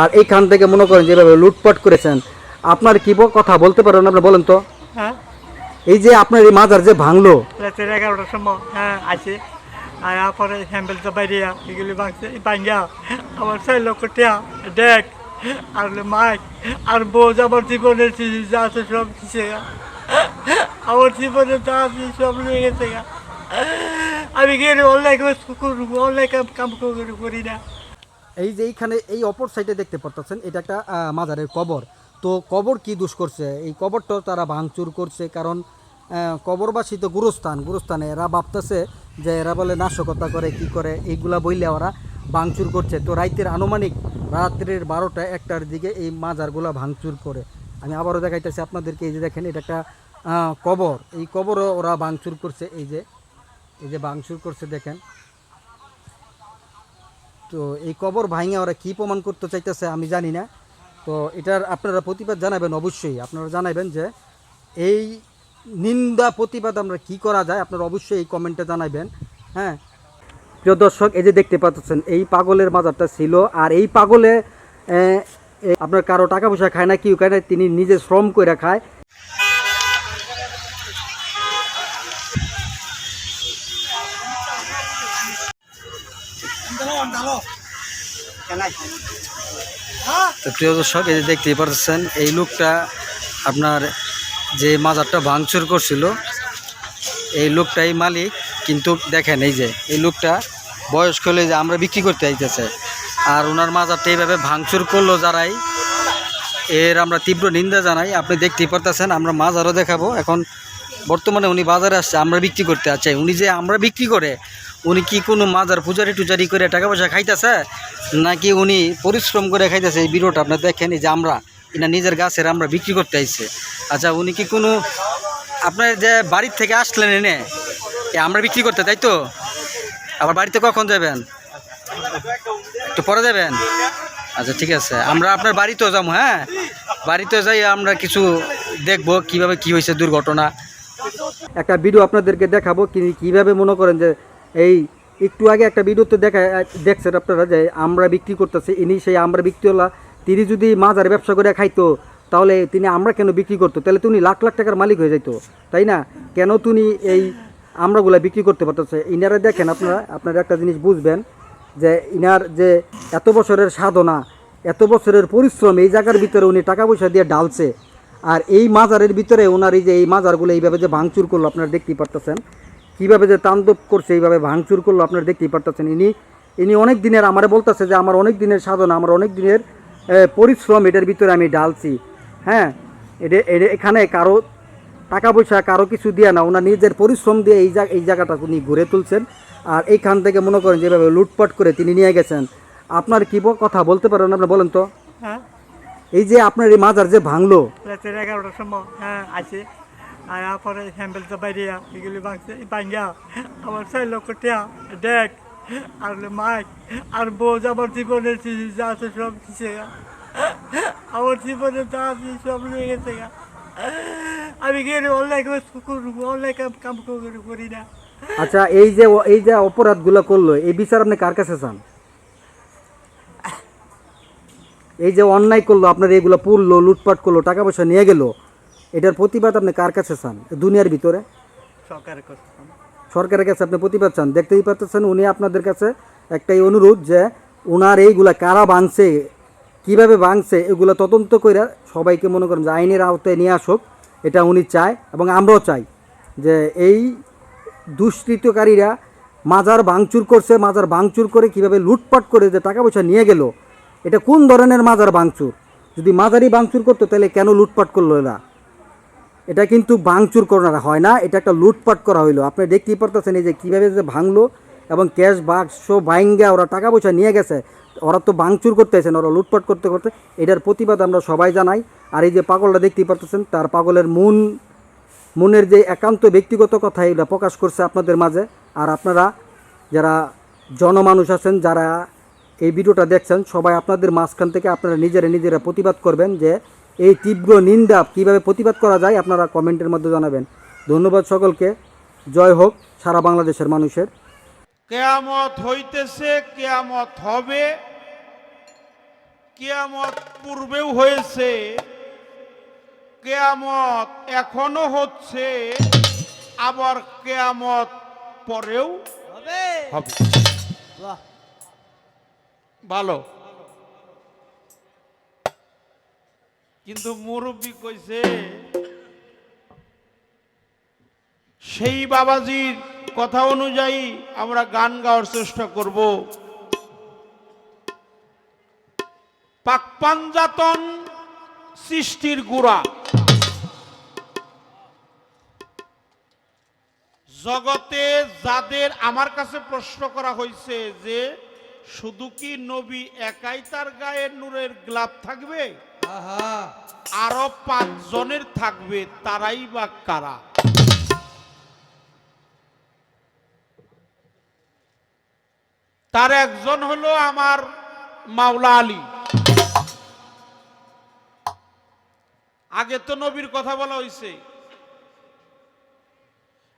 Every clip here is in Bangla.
আর এইখান থেকে মনে করেন যেভাবে লুটপাট করেছেন আপনার কি কথা বলতে পারেন আপনি বলেন তো? হ্যাঁ। এই যে আপনার এই মাজার যে ভাঙলো। রাতের এগারোটার সময় হ্যাঁ আছে। আর পরে হ্যাম্বেল তো বাইরে এগুলি ভাঙছে ভাঙ্গা আমার ছয় লক্ষ দেখ আর মাইক আর বোঝ আমার জীবনের যা আছে সব কিছু আমার জীবনে যা আছে সব নিয়ে গেছে আমি গেলে অনলাইন অনলাইন কাম কাম করি না। এই যে এইখানে এই অপর সাইডে দেখতে পারতেছেন, এটা একটা মাজারের কবর। তো কবর কি দোষ করছে? এই কবরটা তারা ভাঙচুর করছে কারণ কবরবাসী তো গুরুস্থান। গুরুস্থানে এরা ভাবতেছে যে এরা বলে নাশকতা করে, কি করে, এইগুলা বইলে ওরা ভাঙচুর করছে। তো রাইতের আনুমানিক রাত্রের বারোটা, একটার দিকে এই মাজারগুলা ভাঙচুর করে। আমি আবারও দেখাইতেছি আপনাদেরকে, এই যে দেখেন, এটা একটা কবর। এই কবরও ওরা ভাঙচুর করছে। এই যে এই যে ভাঙচুর করছে, দেখেন। তো এই কবর ভাঙে ওরা কি প্রমাণ করতে চাইতেছে আমি জানি না। তো এটার আপনারা প্রতিবাদ জানাবেন অবশ্যই। আপনারা জানাবেন যে এই নিন্দা, প্রতিবাদ আমরা কি করা যায় আপনারা অবশ্যই এই কমেন্টে জানাবেন। হ্যাঁ। প্রিয় দর্শক, এই যে দেখতে পাচ্ছেন, এই পাগলের মাজারটা ছিল। আর এই পাগলে আপনার কারও টাকা পয়সা খায় না, কেউ খায় না, তিনি নিজে শ্রম করে খায়। তো প্রিয় দর্শক এই যে দেখতেই পাচ্ছেন এই লোকটা আপনার যে মাজারটা ভাঙচুর করছিল এই লোকটাই মালিক কিন্তু দেখেন এই যে এই লোকটা বয়স্ক হলে যে আমরা বিক্রি করতে আইতেছে। আর ওনার মাজারটা এইভাবে ভাঙচুর করল যারাই এর আমরা তীব্র নিন্দা জানাই। আপনি দেখতেই পারতেছেন আমরা মাজারও দেখাবো। এখন বর্তমানে উনি বাজারে আসছে আমরা বিক্রি করতে আছে উনি যে আমরা বিক্রি করে উনি কি কোনো মাজার পূজারি টুজারি করে টাকা পয়সা খাইতেছে? নাকি উনি পরিশ্রম করে খাইতেছে? এই ভিডিওটা আপনার দেখেন যে আমরা এটা নিজের গাছের আমরা বিক্রি করতে আইছে। আচ্ছা উনি কি কোনো আপনার যে বাড়ির থেকে আসলেন এনে আমরা বিক্রি করতে, তাই তো? আবার বাড়িতে কখন যাবেন? একটু পরে যাবেন? আচ্ছা ঠিক আছে। আমরা আপনার বাড়িতেও যাব হ্যাঁ? বাড়িতে যাই, আমরা কিছু দেখব কীভাবে কি হয়েছে দুর্ঘটনা। একটা ভিডিও আপনাদেরকে দেখাবো কীভাবে মনে করেন যে এই একটু আগে একটা ভিডিওতে দেখা দেখছেন আপনারা যে আমরা বিক্রি করতেছি, ইনি সেই আমরা বিক্রিওয়ালা, তিনি যদি মাজার ব্যবসা করে খাইতো, তাহলে তিনি আমরা কেন বিক্রি করতো? তাহলে তুমি লাখ লাখ টাকার মালিক হয়ে যাইতো, তাই না? কেন তুমি এই আমরাগুলা বিক্রি করতে পারতেছে? ইনারা দেখেন আপনারা আপনারা একটা জিনিস বুঝবেন, যে ইনার যে এত বছরের সাধনা, এত বছরের পরিশ্রম, এই জায়গার ভিতরে উনি টাকা পয়সা দিয়ে ডালছে আর এই মাজারের ভিতরে ওনার এই যে, এই মাজারগুলো এইভাবে যে ভাঙচুর করল, আপনারা দেখতেই পারতেছেন। কীভাবে যে তাণ্ডব করছে এইভাবে ভাঙচুর করল আপনারা দেখতেই পারতেছেন। ইনি ইনি অনেক দিনের আমারে বলতেছে যে আমার অনেক দিনের সাধনা আমার অনেক দিনের পরিশ্রম এটার ভিতরে আমি ডালছি হ্যাঁ এটা এখানে কারও টাকা পয়সা কারও কিছু দিয়ে না ওনার নিজের পরিশ্রম দিয়ে এই জায়গা এই জায়গাটা উনি ঘুরে তুলছেন। আর এইখান থেকে মনে করেন যেভাবে লুটপাট করে তিনি নিয়ে গেছেন। আপনার কি কথা বলতে পারেন আপনি বলেন তো? হ্যাঁ। এই যে আপনার এই মাজার যে ভাঙলো এগারোটার সময় হ্যাঁ আছে। আর পরে হ্যাম্বেল তো বাইরে এগুলি ভাঙছে ভাঙ্গা আমার টাকা দেখ, আর মাইক আর বোঝ আমার জীবনের আছে সব কিছু আমার যা আছে সব নিয়ে গেছে আমি গেলে অনলাইন অনলাইন কাম করি না। আচ্ছা এই যে এই যে অপরাধগুলো করল, এই বিচার আপনি কার কাছে চান? এই যে অন্যায় করল, আপনার এইগুলো পুরলো লুটপাট করল, টাকা পয়সা নিয়ে গেল এটার প্রতিবাদ আপনি কার কাছে চান? দুনিয়ার ভিতরে? সরকারের করতাম সরকারের কাছে আপনি প্রতিবাদ চান। দেখতেই পাচ্ছেন উনি আপনাদের কাছে একটাই অনুরোধ যে ওনার এইগুলা কারা ভাঙছে কীভাবে ভাঙছে এগুলো তদন্ত করে সবাইকে মনে করেন যে আইনের আওতায় নিয়ে আসুক এটা উনি চায় এবং আমরাও চাই যে এই দুষ্কৃতকারীরা মাজার ভাঙচুর করছে মাজার ভাঙচুর করে কীভাবে লুটপাট করে যে টাকা পয়সা নিয়ে গেল এটা কোন ধরনের মাজার ভাঙচুর? যদি মাজারই ভাঙচুর করতো তাহলে কেন লুটপাট করল এরা? এটা কিন্তু ভাঙচুর করা হয় না, এটা একটা লুটপাট করা হইল। আপনি দেখতেই পারতেছেন এই যে কীভাবে যে ভাঙলো এবং ক্যাশ বাক্স ভাঙ্গা ওরা টাকা পয়সা নিয়ে গেছে। ওরা তো ভাঙচুর করতে আসেন ওরা লুটপাট করতে করতে। এটার প্রতিবাদ আমরা সবাই জানাই। আর এই যে পাগলটা দেখতেই পারতেছেন, তার পাগলের মন, মনের যে একান্ত ব্যক্তিগত কথা এটা প্রকাশ করছে আপনাদের মাঝে। আর আপনারা যারা জনমানুষ আছেন, যারা এই ভিডিওটা দেখছেন, সবাই আপনাদের মাঝখান থেকে আপনারা নিজেরা নিজেরা প্রতিবাদ করবেন যে এই তীব্র নিন্দা কীভাবে প্রতিবাদ করা যায় আপনারা কমেন্টের মধ্যে জানাবেন। ধন্যবাদ সকলকে। জয় হোক সারা বাংলাদেশের মানুষের। কেয়ামত হইতেছে কেয়ামত হবে কেয়ামত পূর্বেও হয়েছে কেয়ামত এখনও হচ্ছে আবার কেয়ামত পরেও হবে। হবে। ভালো। কিন্তু মুরব্বী কইছে, সেই বাবাজির কথা অনুযায়ী আমরা গান গাওয়ার চেষ্টা করব। পাকপাঞ্জাতন সৃষ্টির গুড়া। জগতে যাদের আমার কাছে প্রশ্ন করা হয়েছে যে, শুধু কি নবী একাই তার গায়ে নূরের গ্লাভ থাকবে? আরও পাঁচজনের থাকবে তারাই বা কারা? তার একজন হলো আমার মাওলা আলী। আগে তো নবীর কথা বলা হয়েছে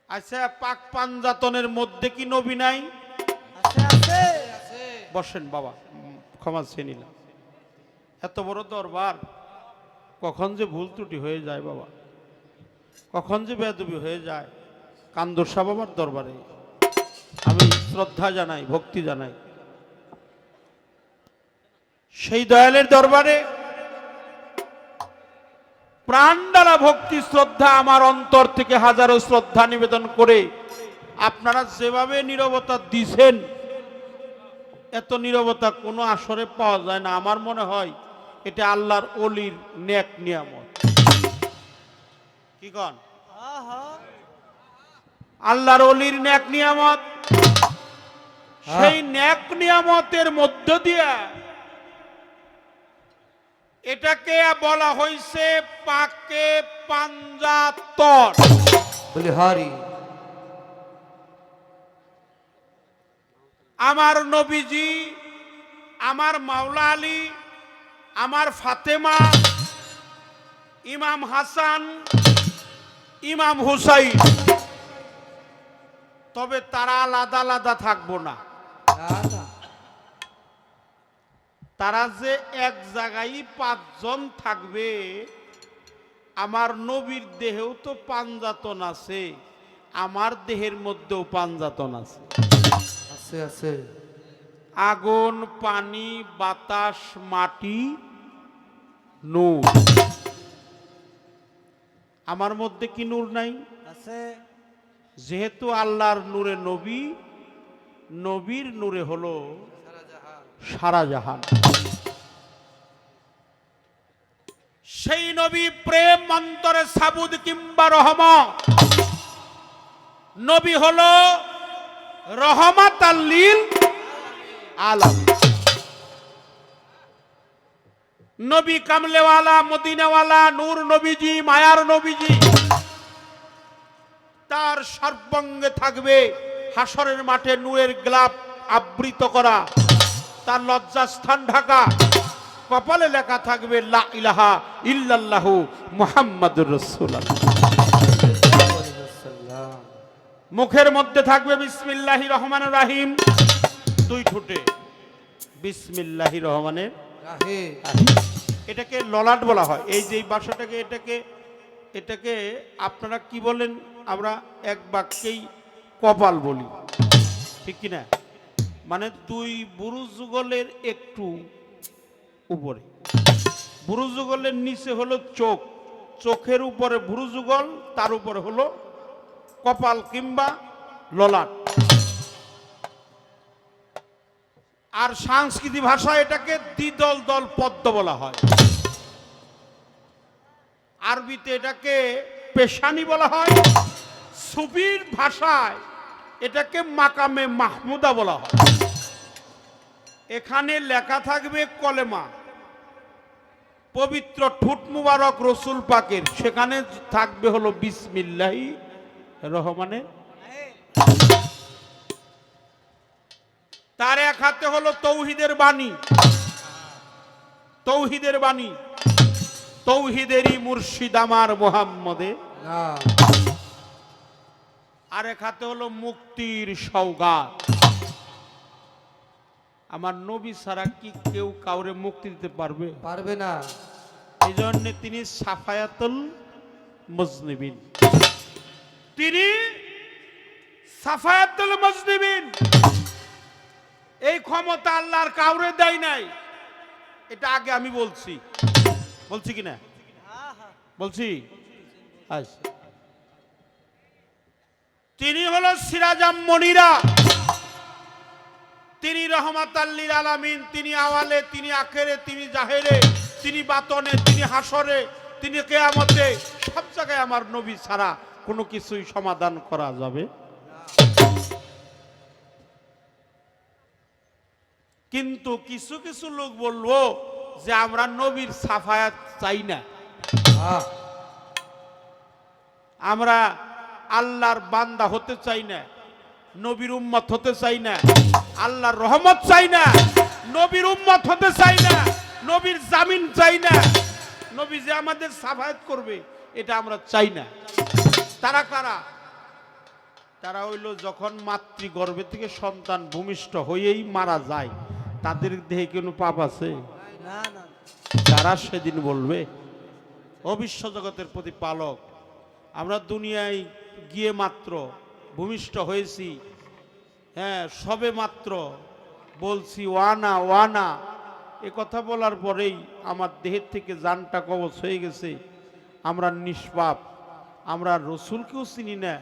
আচ্ছা পাক পাঞ্জাতনের মধ্যে কি নবী নাই? বসেন বাবা ক্ষমা চেয়ে নিলাম। এত বড় দরবার, কখন যে ভুল ত্রুটি হয়ে যায় বাবা, কখন যে বেদবি হয়ে যায় কান্দরসা বাবার দরবারে। আমি শ্রদ্ধা জানাই, ভক্তি জানাই। সেই দয়ালের দরবারে প্রাণ দ্বারা ভক্তি, শ্রদ্ধা আমার অন্তর থেকে হাজারো শ্রদ্ধা নিবেদন করে আপনারা যেভাবে নিরবতা দিছেন, এত নীরবতা কোনো আসরে পাওয়া যায় না। আমার মনে হয় এটা আল্লাহর অলির নেক নিয়ামত। কি কন? আল্লাহর অলির নেক নিয়ামত। সেই নেক নিয়ামতের মধ্য দিয়া এটাকে বলা হয়েছে পাকে পাঞ্জাতর আমার নবীজি আমার মাওলা আলী আমার ফাতেমা, ইমাম হাসান, ইমাম হুসাইন। তবে তারা আলাদা আলাদা থাকব না। তারা যে এক জায়গায় পাঁচজন থাকবে, আমার নবীর দেহেও তো পাঞ্জাতন আছে, আমার দেহের মধ্যেও পাঞ্জাতন আছে। আছে আছে। আগুন পানি বাতাস মাটি নূর। আমার মধ্যে কি নূর নাই? আছে। যেহেতু আল্লাহর নূরে নবী নবীর নূরে হলো সারা জাহান সেই নবী প্রেম অন্তরে সাবুদ কিংবা রহম। নবী হলো রহমাত আল্লিল আলম। নবী কামলেওয়ালা, মদিনাওয়ালা, নূর নবীজি, মায়ার নবীজি, তার সর্বঙ্গে থাকবে হাসরের মাঠে নূরের গ্লাপ আবৃত করা, তার লজ্জাস্থান ঢাকা, কপালে লেখা থাকবে, লা ইলাহা ইল্লাল্লাহু মুহাম্মাদুর রাসূলুল্লাহ। মুখের মধ্যে থাকবে বিসমিল্লাহির রহমানির রাহিম। দুই ঠোঁটে। বিসমিল্লাহির রহমানের রাহে। এটাকে ললাট বলা হয়। এই যে বাসাটাকে এটাকে এটাকে আপনারা কি বলেন? আমরা এক বাক্যেই কপাল বলি। ঠিক কি না মানে দুই বুরু যুগলের একটু উপরে। বুরু যুগলের নিচে হলো চোখ। চোখের উপরে ভুরু যুগল তার উপরে হলো কপাল কিংবা ললাট। আর সংস্কৃতি ভাষায় এটাকে দ্বিদল দল পদ্ম বলা হয়। আরবিতে এটাকে পেশানি বলা হয়। সুফির ভাষায় এটাকে মাকামে মাহমুদা বলা হয়। এখানে লেখা থাকবে কলেমা। পবিত্র ঠুট মুবারক রসুল পাকের, সেখানে থাকবে হলো বিসমিল্লাহি রহমানের। তার এক হাতে হলো তৌহিদের বাণী। তৌহিদের বাণী। তৌহিদেরই মুর্শিদ আমার মোহাম্মদে। না আর এক হাতে হলো মুক্তির সৌগাত আমার নবী ছাড়া কি কেউ কাউরে মুক্তি দিতে পারবে? পারবে না। এই জন্য তিনি সাফায়াতুল মজনিবিন। তিনি সাফায়াতুল মজনিবিন। এই ক্ষমতা আল্লাহর কাউরে দেয় নাই। এটা আগে আমি বলছি। বলছি কি না? বলছি? তিনি হলো সিরাজাম মনিরা তিনি রহমাত আল্লির আলামিন, তিনি আওয়ালে, তিনি আখেরে, তিনি জাহেরে, তিনি বাতনে, তিনি হাসরে, তিনি কেয়ামতে। সব জায়গায় আমার নবী ছাড়া কোনো কিছুই সমাধান করা যাবে কিন্তু কিছু কিছু লোক বলব যে আমরা নবীর সাফায়াত চাই না। আমরা আল্লাহর বান্দা হতে চাই না নবীর উম্মত হতে চাই না আল্লাহর রহমত চাই না নবীর উম্মত হতে চাই না নবীর জামিন চাই না। নবী যে আমাদের সাফায়াত করবে এটা আমরা চাই না। তারা কারা? তারা হইল যখন মাতৃগর্ভে থেকে সন্তান ভূমিষ্ঠ হয়েই মারা যায়। তাদের দেহে কোনো পাপ আছে? না না। তারা সেদিন বলবে অবিশ্ব জগতের প্রতি পালক আমরা দুনিয়ায় গিয়ে মাত্র ভূমিষ্ঠ হয়েছি। হ্যাঁ সবে মাত্র বলছি ওয়ানা ওয়ানা। এ কথা বলার পরেই আমার দেহের থেকে জানটা কবচ হয়ে গেছে। আমরা নিষ্পাপ আমরা রসুলকেও চিনি না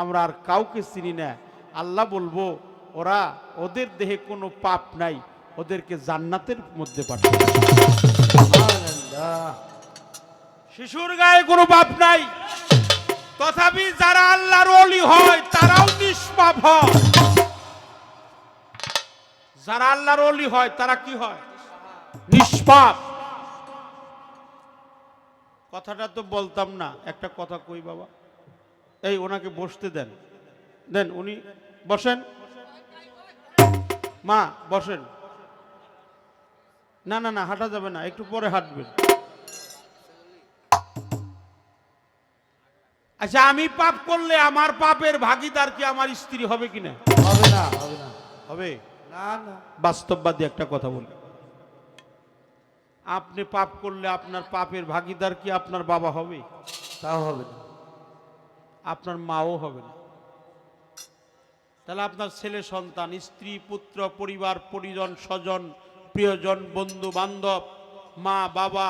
আমরা আর কাউকে চিনি না। আল্লাহ বলব ওরা ওদের দেহে কোনো পাপ নাই ওদেরকে জান্নাতের মধ্যে শিশুর গায়ে কোনো পাপ নাই। তথাপি যারা আল্লাহর অলি হয়, তারাও নিষ্পাপ হয়। যারা আল্লাহর অলি হয়, তারা কি হয়? নিষ্পাপ। কথাটা তো বলতাম না, একটা কথা কই বাবা? এই, ওনাকে বসতে দেন। দেন, উনি বসেন। মা, বসেন। না না না হাঁটা যাবে না একটু পরে হাঁটবেন। আচ্ছা আমি পাপ করলে আমার পাপের ভাগিদার কি আমার স্ত্রী হবে কিনা হবে না হবে না হবে। না না। বাস্তববাদী একটা কথা বলি। আপনি পাপ করলে আপনার পাপের ভাগিদার কি আপনার বাবা হবে? তাও হবে না। আপনার মাও হবে না। তাহলে আপনার ছেলে সন্তান স্ত্রী পুত্র পরিবার পরিজন স্বজন প্রিয়জন বন্ধু বান্ধব মা বাবা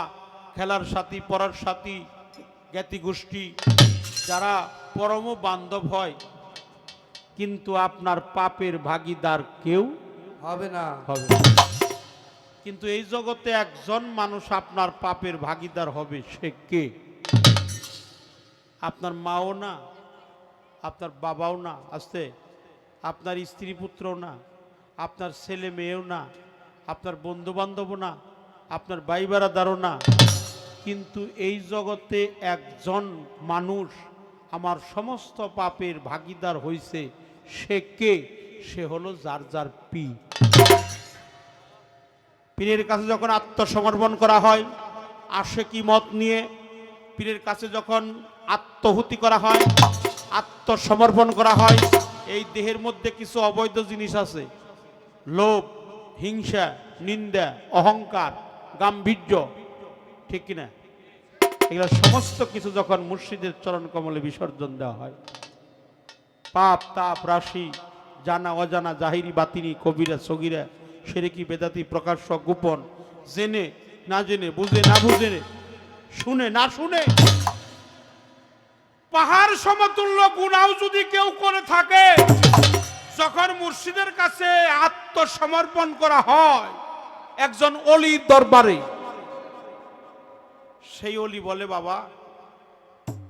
খেলার সাথী পড়ার সাথী জ্ঞাতি গোষ্ঠী যারা পরম বান্ধব হয় কিন্তু আপনার পাপের ভাগিদার কেউ হবে না। হবে কিন্তু এই জগতে একজন মানুষ আপনার পাপের ভাগিদার হবে সে কে? আপনার মাও না আপনার বাবাও না আসতে আপনার স্ত্রী পুত্রও না আপনার ছেলে মেয়েও না আপনার বন্ধু বান্ধবও না, আপনার বেড়াদারও না। কিন্তু এই জগতে একজন মানুষ আমার সমস্ত পাপের ভাগিদার হইছে, সে কে? সে হলো যার যার পি পীরের কাছে যখন আত্মসমর্পণ করা হয় আসে কি মত নিয়ে পীরের কাছে যখন আত্মহুতি করা হয়, আত্মসমর্পণ করা হয়, এই দেহের মধ্যে কিছু অবৈধ জিনিস আছে। লোভ হিংসা, নিন্দা, অহংকার, গাম্ভীর্য, ঠিক কিনা? এগুলো সমস্ত কিছু যখন মুর্শিদের চরণ কমলে বিসর্জন দেওয়া হয়। পাপ, তাপ, রাশি, জানা, অজানা, জাহিরি, বাতিনি, কবিরা, সগিরা, সেরেকি, বেদাতি, প্রকাশ্য, গোপন, জেনে, না জেনে, বুঝে, না বুঝে, শুনে, না শুনে। পাহাড় সমতুল্য গুণাও যদি কেউ করে থাকে মুর্শিদের কাছে আত্মসমর্পণ করা হয় একজন অলির দরবারে। সেই অলি বলে, বাবা,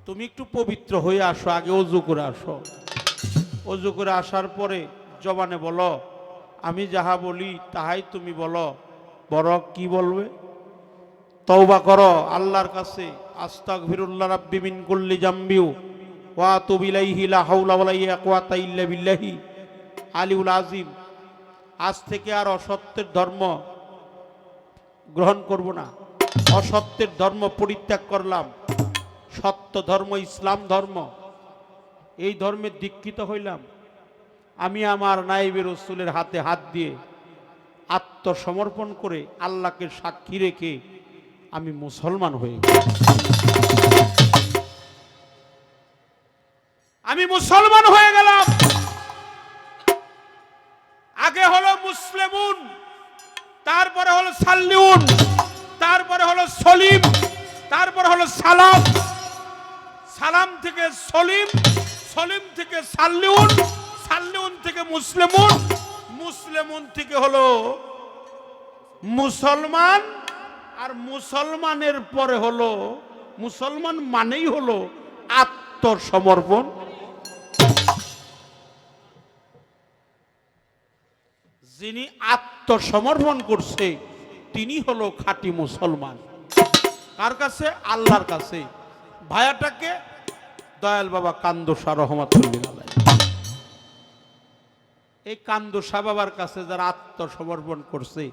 তুমি একটু পবিত্র হয়ে আসো, আগে অজু করে আসো। অজু করে আসার পরে জবানে বলো, আমি যাহা বলি, তাহাই তুমি বলো। বড় কি বলবে? তওবা করো, আল্লাহর কাছে আস্তাক ফিরুল্লাহ রাব্বি মিন কুল্লি জাম্বিউ, ওয়া তুবিলাইহি লা হাওলা ওয়ালা ইয়াকুয়াতা ইল্লা বিল্লাহি। আলিউল আজিম, আজ থেকে আর অসত্যের ধর্ম গ্রহণ করব না। অসত্যের ধর্ম পরিত্যাগ করলাম। সত্য ধর্ম, ইসলাম ধর্ম, এই ধর্মে দীক্ষিত হইলাম। আমি আমার নাইবের রসুলের হাতে হাত দিয়ে আত্মসমর্পণ করে আল্লাহকে সাক্ষী রেখে আমি মুসলমান হয়ে সাল্লিউন, তারপরে হলো সলিম, তারপরে হলো সালাম। সালাম থেকে সলিম সলিম থেকে সাল্লিউন সাল্লিউন থেকে মুসলিমুন মুসলিমুন থেকে হলো মুসলমান, আর মুসলমানের পরে হলো, মুসলমান মানেই হলো আত্মসমর্পণ। যিনি আত্মসমর্পণ করছে তিনি হলো খাঁটি মুসলমান। কার কাছে? আল্লাহর কাছে। ভায়াটাকে দয়াল বাবা কান্দোসা রহমাতুল্লিল আলাইহি। এই কান্দোসা বাবার কাছে যারা আত্মসমর্পণ করছে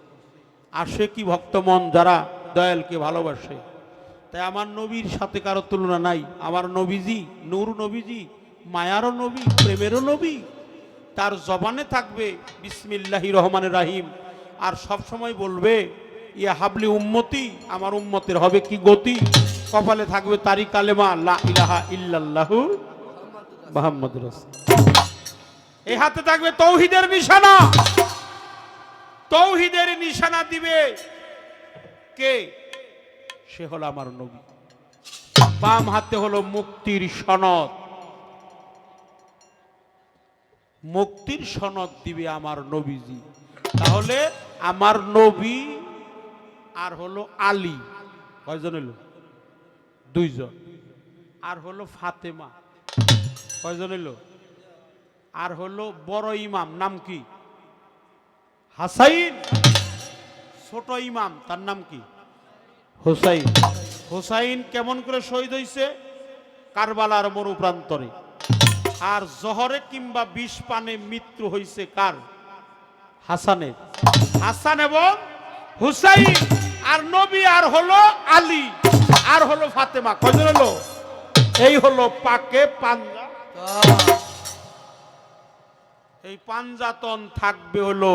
আসে কি ভক্তমন যারা দয়ালকে ভালোবাসে? তাই আমার নবীর সাথে কারও তুলনা নাই। আমার নবীজি নূর নবীজি, মায়ারও নবী, প্রেমেরও নবী। তার জবানে থাকবে বিসমিল্লাহি রহমানের রাহিম। আর সব সময় বলবে ইয়া হাবলি উম্মতি, আমার উম্মতের হবে কি গতি? কপালে থাকবে তারি কালেমা, লা ইলাহা ইল্লাল্লাহু মুহাম্মদ এই হাতে থাকবে তৌহিদের নিশানা। তৌহিদের নিশানা দিবে কে? সে হলো আমার নবী। বাম হাতে হলো মুক্তির সনদ। মুক্তির সনদ দিবে আমার নবীজি। তাহলে আমার নবী আর হলো আলী। কয়জন হলো দুইজন। আর হলো ফাতেমা। কয়জন হলো আর হলো বড় ইমাম নাম কি? হাসাইন। ছোট ইমাম তার নাম কি? হোসাইন। হোসাইন কেমন করে শহীদ হইছে? কারবালার মরু প্রান্তরে আর জহরে কিংবা বিষ পানে মৃত্যু হইছে কার? হাসানের। হাসান এবং হুসাইন। আর নবী আর হলো আলী, আর হলো ফাতেমা। কয়জন হলো? এই হলো পাকে পাঞ্জা। এই পাঞ্জাতন থাকবে হলো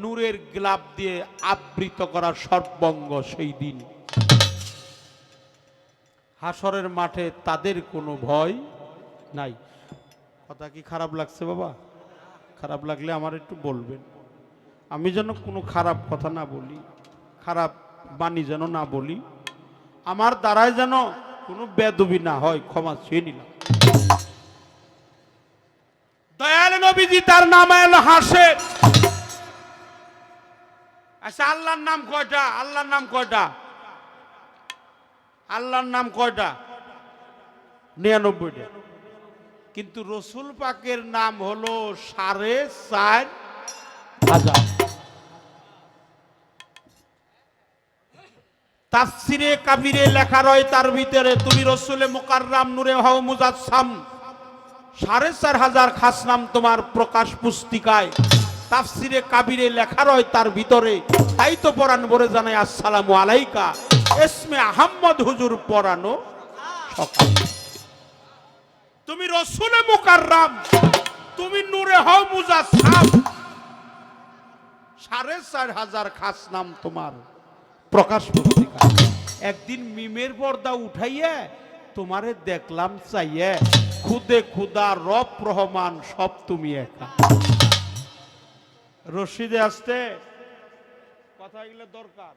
নূরের গ্লাব দিয়ে আবৃত করা সর্বঙ্গ সেই দিন। হাসরের মাঠে তাদের কোনো ভয় নাই। কথা কি খারাপ লাগছে বাবা? খারাপ লাগলে আমার একটু বলবেন। আমি যেন কোনো খারাপ কথা না বলি। খারাপ বাণী যেন না বলি, আমার দ্বারায় যেন কোনো বেদবি না হয়, ক্ষমা চেয়ে নিলাম। দয়াল নবীজি তার নাম এলো হাসে। আচ্ছা আল্লাহর নাম কয়টা? আল্লাহর নাম কয়টা? আল্লাহর নাম কয়টা? নিরানব্বইটা। কিন্তু রসুল পাকের নাম হলো সাড়ে চার হাজার। তাফসিরে কাবিরে লেখা রয় তার ভিতরে, তুমি রসুলে মোকাররাম নূরে হও মুজাসসাম। সাড়ে চার হাজার খাস নাম তোমার প্রকাশ পুস্তিকায়। তাফসিরে কাবিরে লেখা রয় তার ভিতরে। তাই তো পরাণ বলে জানাই, আসসালামু আলাইকা। এসমে আহম্মদ হুজুর সকাল। তুমি রসুলে মুকাররাম, তুমি নূরে হও মুজাসসাম। সাড়ে চার হাজার খাস নাম তোমার প্রকাশ একদিন মিমের পর্দা উঠাইয়া তোমারে দেখলাম চাইয়ে, খুদে খুদা রব রহমান সব তুমি একা। রশিদে আসতে কথা এগুলো দরকার।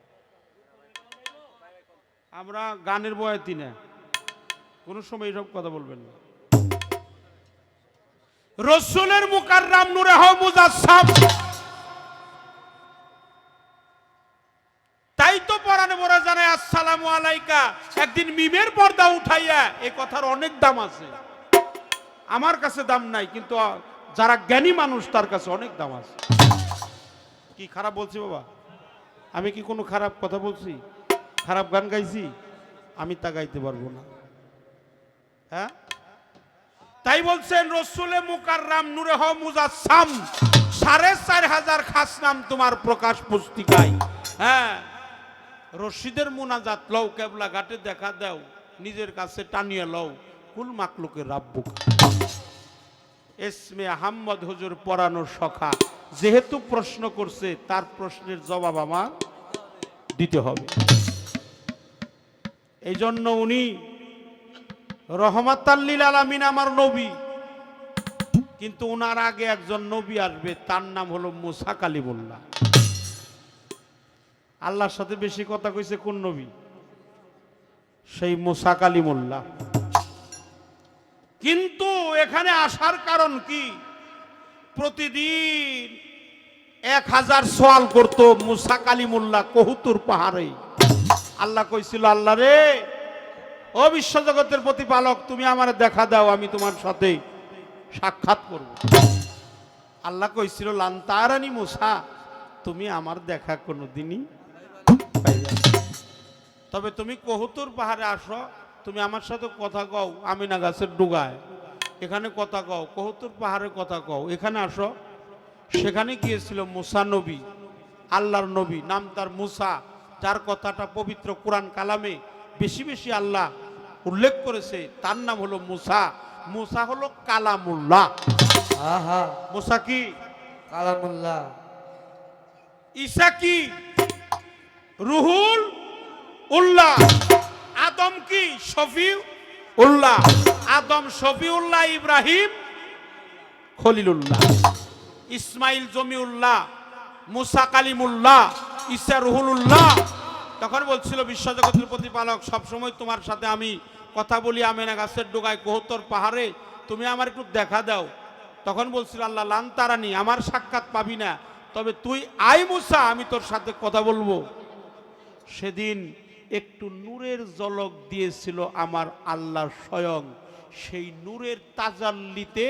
আমরা গানের বয়াতি না কোনো সময় এসব কথা বলবেন না। রসুলের মুকাররাম নূরে হও মুজাসসাম। আসসালামু আলাইকা, একদিন মিমের পর্দা উঠাইয়া এই কথার অনেক দাম আছে। আমার কাছে দাম নাই, কিন্তু যারা জ্ঞানী মানুষ, তার কাছে অনেক দাম আছে। কি খারাপ বলছি বাবা? আমি কি কোনো খারাপ কথা বলছি? খারাপ গান গাইছি? আমি তা গাইতে পারব না। হ্যাঁ? তাই বলছেন, রসুলে মুকাররাম, নূরে হ মুজাসসাম, সাড়ে চার হাজার খাস নাম তোমার প্রকাশ পুস্তিকায়। হ্যাঁ? রশিদের মোনাজাত লও, কেবলা ঘাটে দেখা দাও, নিজের কাছে টানিয়ে লও, কুল মাকলুকে রাব্বুক। এসমে আহম্মদ হুজুর পরানো সখা, যেহেতু প্রশ্ন করছে, তার প্রশ্নের জবাব আমার দিতে হবে। এই জন্য উনি রহমাতাল্লিল আলামিন আমার নবী, কিন্তু ওনার আগে একজন নবী আসবে, তার নাম হলো মুসা কালিমুল্লাহ। আল্লাহর সাথে বেশি কথা কইছে কোন নবী? সেই মুসা কালিমুল্লাহ। কিন্তু এখানে আসার কারণ কি? প্রতিদিন এক হাজার সোয়াল করত মুসা কালিমুল্লাহ কহুতুর পাহাড়ে। আল্লাহ কইছিল, আল্লাহ রে, ও বিশ্বজগতের প্রতিপালক, তুমি আমার দেখা দাও, আমি তোমার সাথে সাক্ষাৎ করব। আল্লাহ কইছিল, লান্তারানি মুসা, তুমি আমার দেখা কোনোদিনই পাইবে না। তবে তুমি কহুতুর পাহাড়ে আসো তুমি আমার সাথে কথা কও আমিনা গাছের ডুগায়। এখানে কথা কও কহুতুর পাহাড়ে কথা কও। এখানে আসো। সেখানে গিয়েছিল মুসা নবী আল্লাহর নবী নাম তার মুসা যার কথাটা পবিত্র কোরআন কালামে বেশি বেশি আল্লাহ উল্লেখ করেছে তার নাম হলো মুসা। মুসা হলো কালামুল্লাহ। আহা। মুসা কি? কালামুল্লাহ। ঈসা কি? রুহুল উল্লাহ। আদম কি? শফি উল্লাহ। আদম শফি উল্লাহ ইব্রাহিম? খলিলুল্লাহ। ইসমাইল জমিউল্লাহ। মুসা কালিমুল্লাহ। ঈসা রুহুলুল্লাহ। তখন বলছিল, বিশ্বজগতের প্রতিপালক, সবসময় তোমার সাথে আমি কথা বলি, আমেনা গাছের ডোগায় কোহতর পাহাড়ে, তুমি আমার একটু দেখা দাও। তখন বলছিল, আল্লাহ লান্তারানি আমার সাক্ষাৎ পাবি না। তবে তুই আই মুসা, আমি তোর সাথে কথা বলব। সেদিন একটু নূরের জলক দিয়েছিল আমার আল্লাহ স্বয়ং। সেই নূরের তাজাল্লিতে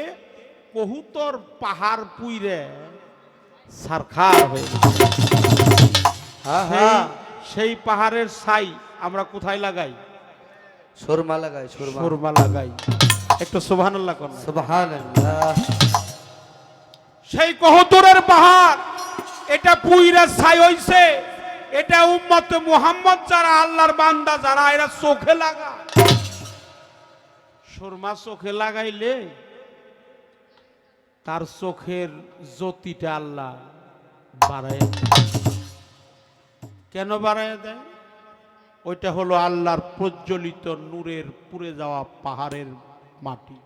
কহুতর পাহাড় পুইরে সারখার হয়ে সেই পাহাড়ের ছাই আমরা কোথায় লাগাই? সুরমা লাগাই সুরমা। সুরমা লাগাই। একটু সুবহানাল্লাহ কর সুবহানাল্লাহ। সেই কহতরের পাহাড় এটা পুইরা ছাই হইছে। এটা উম্মত মুহাম্মদ যারা, আল্লাহর বান্দা যারা, এরা চোখে লাগা। সুরমা চোখে লাগাইলে তার চোখের জ্যোতিটা আল্লাহ বাড়ায় কেন বাড়ায় দেয়? ওইটা হলো আল্লাহর প্রজ্বলিত নূরের পুড়ে যাওয়া পাহাড়ের মাটি।